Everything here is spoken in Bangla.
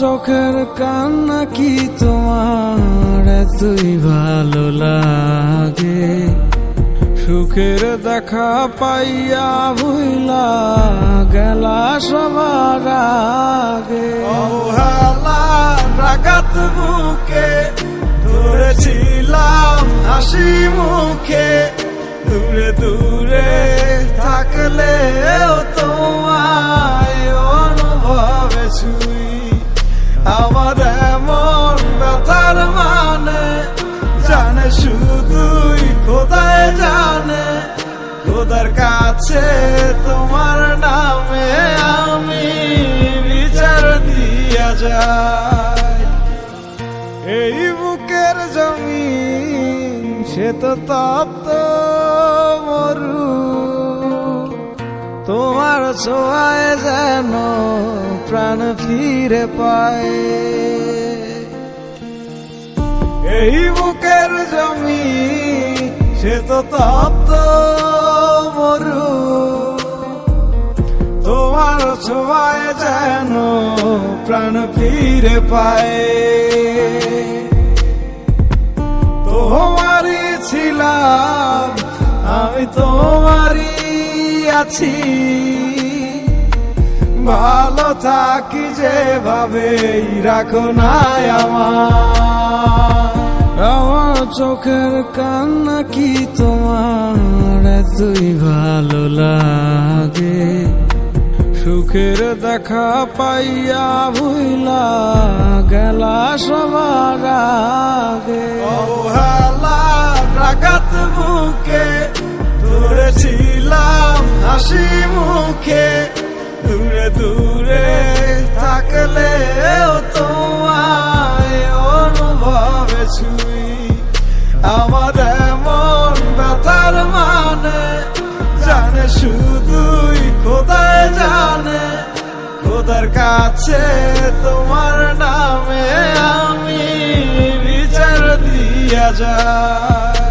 চোখের কান্না কি তোমার? এতই ভালো লাগে। সুখের দেখা পাইয়া ভুইলা গেলা সবার আগে। রাগাত বুকে ধরেছিলাম হাসি মুখে। দূরে দূরে থাকলে খোদার কাছে তোমার নামে আমি বিচার দিয়া যাই। এই বুকের জমিন, সে তো তপ্ত মরু। তোমার ছোঁয়ায় যেন প্রাণ ফিরে পায়। এই বুকের জমি সে তো তপ্ত প্রাণ ফিরে পায়। তোমারই ছিলাম, আমি তোমারই আছি। ভালো থাকি যেভাবে রাখো নাই আমার। আমার চোখের কান্না কি তোমার? এতই ভালো লাগে। সুখের দেখা পাইয়া ভুইলা গেলা সবার রাগাত মুখে ধরেছিলাম হাসি মুখে। দূরে দূরে থাকলে খোদার কাছে তোমার নামে আমি বিচার দিয়া যায়